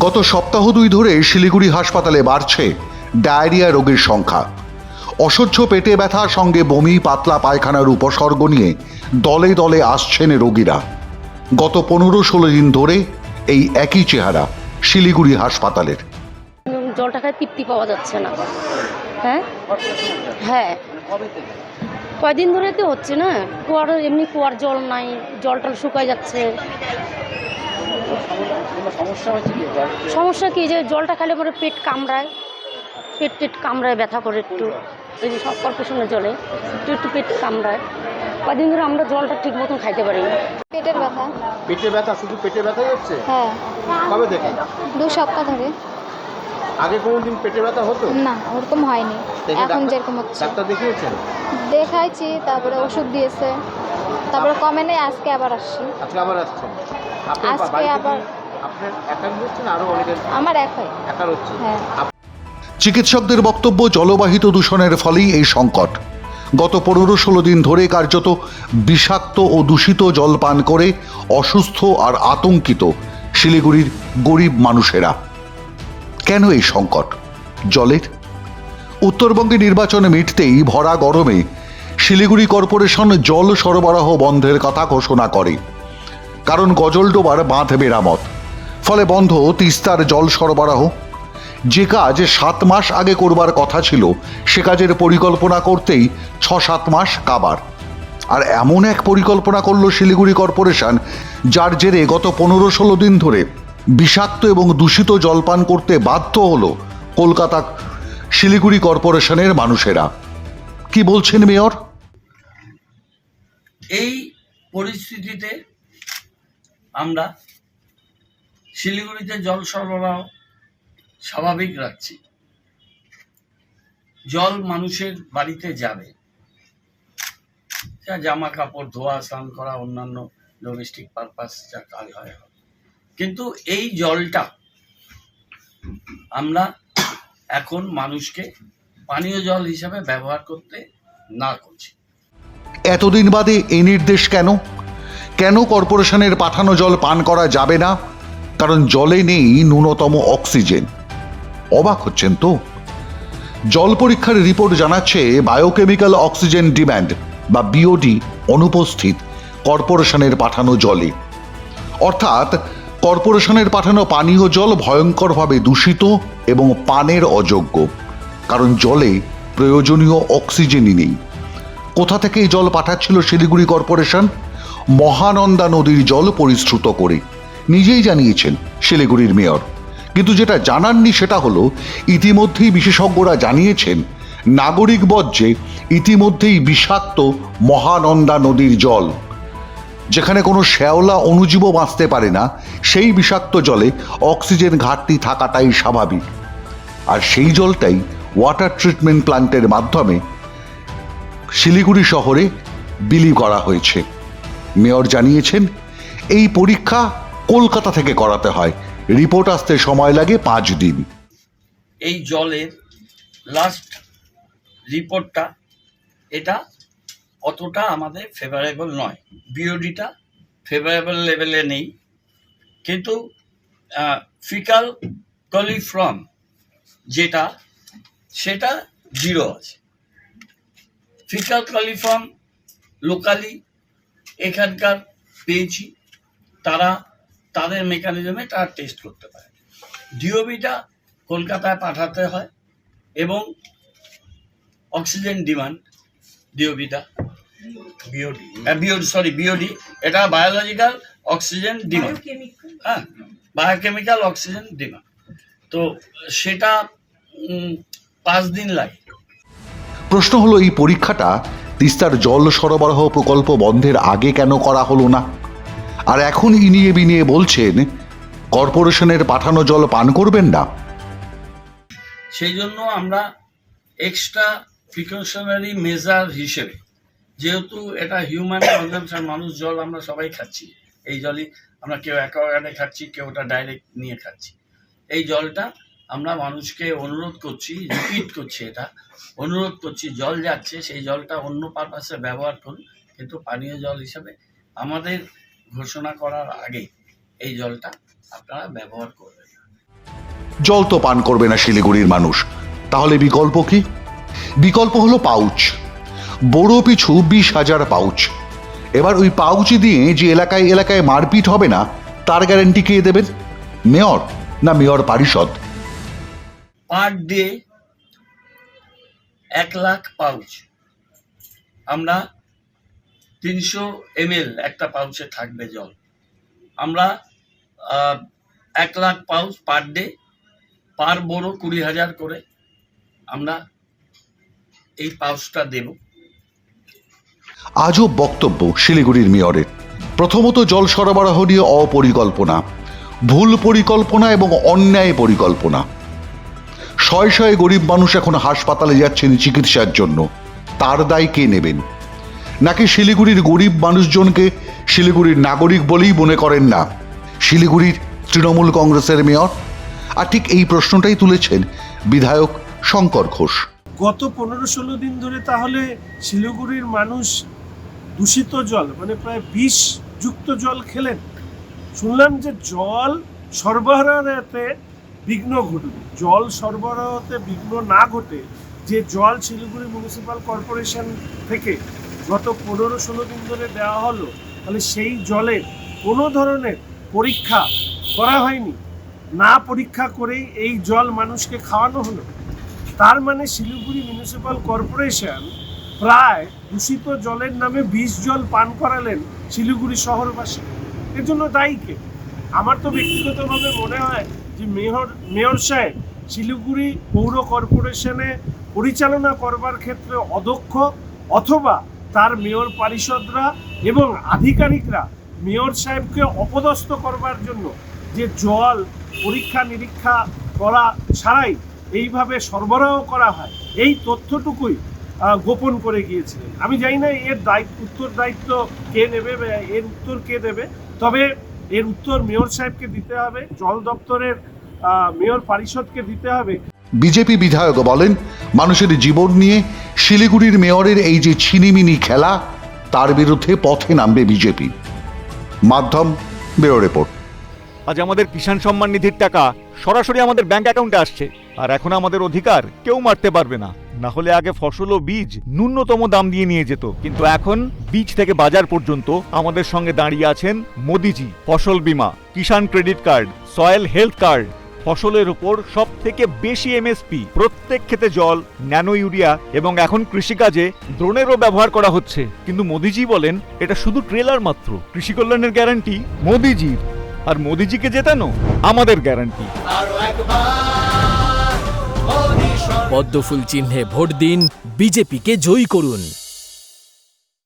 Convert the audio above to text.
গত সপ্তাহ দুই ধরে শিলিগুড়ি হাসপাতালে বাড়ছে ডায়রিয়া রোগীর সংখ্যা। অসহ্য পেটে ব্যথার সঙ্গে বমি, পাতলা পায়খানার উপসর্গ নিয়ে দলে দলে আসছেন রোগীরা। গত পনেরো ষোলো দিন ধরে এই একই চেহারা শিলিগুড়ি হাসপাতালের। জলটা খায় তৃপ্তি পাওয়া যাচ্ছে না। হ্যাঁ? হ্যাঁ। কয়দিন ধরে তো হচ্ছে না? কুয়ার, এমনি কুয়ার জল নাই জল টল শুকায় যাচ্ছে। সমস্যা কি? যে জলটা খেলে পরে পেট কামড়ায় পেট টেট কামড়ায় ব্যথা করে একটু। এই যে সব কর্পোরেশনের জলে একটু একটু পেট কামড়ায়। কদিন ধরে আমরা জলটা ঠিক মতন খাইতে পারি না। পেটের ব্যথা। পেটে ব্যথা শুধু পেটে ব্যথাই হচ্ছে? হ্যাঁ। কবে থেকে? দু সপ্তাহ ধরে। আগে কোনো দিন পেটে ব্যথা হতো? না ওরকম হয়নি। এখন যেরকম হচ্ছে। ডাক্তার দেখিয়েছেন? দেখাইছি তারপরে ওষুধ দিয়েছে। তারপরে কমে নেই আজকে আবার আসছি। আজকে আবার আসছেন? আপনার আজকে আবার- আমার হয়। হ্যাঁ। চিকিৎসকদের বক্তব্য জলবাহিত দূষণের ফলেই এই সংকট। গত পনেরো ষোলো দিন ধরে কার্যত বিষাক্ত ও দূষিত জল পান করে অসুস্থ আর আতঙ্কিত শিলিগুড়ির গরিব মানুষেরা। কেন এই সংকট? জলের? উত্তরবঙ্গে নির্বাচন মিটতেই ভরা গরমে শিলিগুড়ি কর্পোরেশন জল সরবরাহ বন্ধের কথা ঘোষণা করে। কারণ গজলডোবার বাঁধ মেরামত। ফলে বন্ধ তিস্তার জল সরবরাহ। যে কাজ সাত মাস আগে করবার কথা ছিল, সে কাজের পরিকল্পনা করতেই ছ সাত মাস কাবার। আর এমন এক পরিকল্পনা করল শিলিগুড়ি কর্পোরেশন, যার জেরে গত পনেরো ষোলো দিন ধরে বিষাক্ত এবং দূষিত জলপান করতে বাধ্য হলো কলকাতা শিলিগুড়ি কর্পোরেশনের মানুষেরা। কি বলছেন মেয়র? এই পরিস্থিতিতে আমরা শিলিগুড়িতে জল সরবরাহ স্বাভাবিক রাখছি। জল মানুষের বাড়িতে যাবে। যা জামা কাপড়, ধোয়া, স্নান করা, অন্যান্য ডোমেস্টিক পারপাস যা কাজ হয়। কিন্তু এই জলটা আমরা এখন মানুষকে পানীয় জল হিসাবে ব্যবহার করতে না করছি। এতদিন বাদে এই নির্দেশ কেন? কেন কর্পোরেশনের পাঠানো জল পান করা যাবে না? কারণ জলে নেই ন্যূনতম অক্সিজেন। অবাক হচ্ছেন তো? জল পরীক্ষার রিপোর্ট জানাচ্ছে বায়োকেমিক্যাল অক্সিজেন ডিম্যান্ড বা বিওডি অনুপস্থিত কর্পোরেশনের পাঠানো জলে। অর্থাৎ কর্পোরেশনের পাঠানো পানীয় জল ভয়ঙ্করভাবে দূষিত এবং পানের অযোগ্য। কারণ জলে প্রয়োজনীয় অক্সিজেনই নেই। কোথা থেকে এই জল পাঠাচ্ছিল শিলিগুড়ি কর্পোরেশন? মহানন্দা নদীর জল পরিশ্রুত করে। নিজেই জানিয়েছেন শিলিগুড়ির মেয়র। কিন্তু যেটা জানাননি সেটা হলো, ইতিমধ্যেই বিশেষজ্ঞরা জানিয়েছেন, নাগরিক বর্জ্যে ইতিমধ্যেই বিষাক্ত মহানন্দা নদীর জল। যেখানে কোনো শ্যাওলা অণুজীবও বাঁচতে পারে না, সেই বিষাক্ত জলে অক্সিজেন ঘাটতি থাকাটাই স্বাভাবিক। আর সেই জলটাই ওয়াটার ট্রিটমেন্ট প্ল্যান্টের মাধ্যমে শিলিগুড়ি শহরে বিলি করা হয়েছে। মেয়র জানিয়েছেন, এই পরীক্ষা কলকাতা থেকে করাতে হয়। রিপোর্ট আসতে সময় লাগে পাঁচ দিন। এই জলের লাস্ট রিপোর্টটা, এটা অতটা আমাদের ফেভারেবল নয়। বিওডিটা ফেভারেবল লেভেলে নেই। কিন্তু ফিকাল কলিফ্রম যেটা, সেটা জিরো আছে। ফিকাল কলিফর্ম লোকালি এখানকার পেয়েছি তারা তাদের মেকানিজমে তারা টেস্ট করতে পারে। ডিওবিটা কলকাতায় পাঠাতে হয় এবং অক্সিজেন ডিমান্ড ডিওবিটা বিওডি বিওডি সরি বিওডি এটা বায়োলজিক্যাল অক্সিজেন ডিমান্ড হ্যাঁ বায়োকেমিক্যাল অক্সিজেন ডিমান্ড তো সেটা পাঁচ দিন লাগে। প্রশ্ন হলো এই পরীক্ষাটা তিস্তার জল সরবরাহ প্রকল্প বন্ধের আগে কেন করা হলো না? আর এখন ইনিয়ে বিনিয়ে বলছেন, কর্পোরেশনের পাঠানো জল পান করবেন না? সেই জন্য আমরা এক্সট্রা প্রিকশনারি মেজার হিসেবে, যেহেতু এটা হিউম্যান কনজামশন মানুষ জল আমরা সবাই খাচ্ছি। এই জলই আমরা কেউ অ্যাকোয়াগার্ডে খাচ্ছি, কেউ ওটা ডাইরেক্ট নিয়ে খাচ্ছি। এই জলটা আমরা মানুষকে অনুরোধ করছি রিপিট করছি এটা, অনুরোধ করছি জল যাচ্ছে, সেই জলটা অন্য পারপাসে ব্যবহার করুন, কিন্তু পানীয় জল হিসাবে আমাদের ঘোষণা করার আগে এই জলটা আপনারা ব্যবহার করবেন। জল তো পান করবে না শিলিগুড়ির মানুষ। তাহলে বিকল্প কি? বিকল্প হলো পাউচ। বড় পিছু বিশ হাজার পাউচ। এবার ওই পাউচ দিয়ে যে এলাকায় এলাকায় মারপিট হবে না, তার গ্যারেন্টি কে দেবেন? মেয়র না মেয়র পারিষদ? পার ডে এক লাখ পাউচ। আমরা তিনশো এমএল একটা পাউচে থাকবে জল। আমরা এক lakh pouch per day, per বড় কুড়ি হাজার করে আমরা এই পাউচটা দেব। আজও বক্তব্য শিলিগুড়ির মেয়রের। প্রথমত জল সরবরাহ নিয়ে অপরিকল্পনা, ভুল পরিকল্পনা এবং অন্যায় পরিকল্পনা। শয়ে শয়ে গরিব মানুষ এখন হাসপাতালে যাচ্ছেন চিকিৎসার জন্য। তার দায় কে নেবেন? নাকি শিলিগুড়ির গরিব মানুষজনকে শিলিগুড়ির নাগরিক বলেই মনে করেন না? শিলিগুড়ির তৃণমূল কংগ্রেসের মেয়র? আর ঠিক এই প্রশ্নটাই তুলেছেন বিধায়ক শঙ্কর ঘোষ। গত পনেরো ষোলো দিন ধরে তাহলে শিলিগুড়ির মানুষ দূষিত জল মানে প্রায় বিষ যুক্ত জল খেলেন। শুনলাম যে জল সরবরাহতে বিঘ্ন ঘটবে জল সরবরাহতে বিঘ্ন না ঘটে, যে জল শিলিগুড়ি মিউনিসিপ্যাল কর্পোরেশন থেকে গত পনেরো ষোলো দিন ধরে দেওয়া হলো, তাহলে সেই জলের কোনো ধরনের পরীক্ষা করা হয়নি। না পরীক্ষা করেই এই জল মানুষকে খাওয়ানো হলো। তার মানে শিলিগুড়ি মিউনিসিপ্যাল কর্পোরেশন প্রায় দূষিত জলের নামে বিষ জল পান করালেন শিলিগুড়ি শহরবাসী। এর জন্য দায়ী কে? আমার তো ব্যক্তিগতভাবে মনে হয় যে মেয়র মেয়র সাহেব, শিলিগুড়ি পৌর কর্পোরেশনে পরিচালনা করবার ক্ষেত্রে অদক্ষ অথবা তার মেয়র পারিষদরা এবং আধিকারিকরা মেয়র সাহেবকে অপদস্থ করবার জন্য যে জল পরীক্ষা নিরীক্ষা করা ছাড়াই এইভাবে সরবরাহ করা হয়, এই তথ্যটুকুই গোপন করে গিয়েছিলেন। আমি জানি না এর দায়িত্ব, উত্তর দায়িত্ব কে নেবে এর উত্তর কে দেবে, তবে এর উত্তর মেয়র সাহেবকে দিতে হবে, জল দপ্তরের মেয়র পরিষদকে দিতে হবে। বিজেপি বিধায়ক বলেন, মানুষের জীবন নিয়ে শিলিগুড়ির মেয়রের এই যে ছিনিমিনি খেলা, তার বিরুদ্ধে পথে নামবে বিজেপি। মাধ্যম ব্যুরো রিপোর্ট। আজ আমাদের কিষাণ সম্মান নিধির টাকা সরাসরি আমাদের ব্যাংক অ্যাকাউন্টে আসছে। আর এখন আমাদের অধিকার কেউ মারতে পারবে না। না হলে আগে ফসল ও বীজ ন্যূনতম দাম দিয়ে নিয়ে যেত। কিন্তু এখন বীজ থেকে বাজার পর্যন্ত আমাদের সঙ্গে দাঁড়িয়ে আছেন মোদিজি। ফসল বীমা, Kisan credit card, soil health card, ফসলের উপর সব থেকে বেশি এমএসপি প্রত্যেক ক্ষেতে জল, ন্যানো ইউরিয়া এবং এখন কৃষিকাজে ড্রোনেরও ব্যবহার করা হচ্ছে। কিন্তু মোদিজি বলেন, এটা শুধু ট্রেলার মাত্র। কৃষি কল্যাণের গ্যারান্টি মোদিজির। আর মোদিজিকে জেতানো আমাদের গ্যারান্টি পদ্মফুল চিহ্নে ভোট দিন বিজেপিকে জয়ী করুন।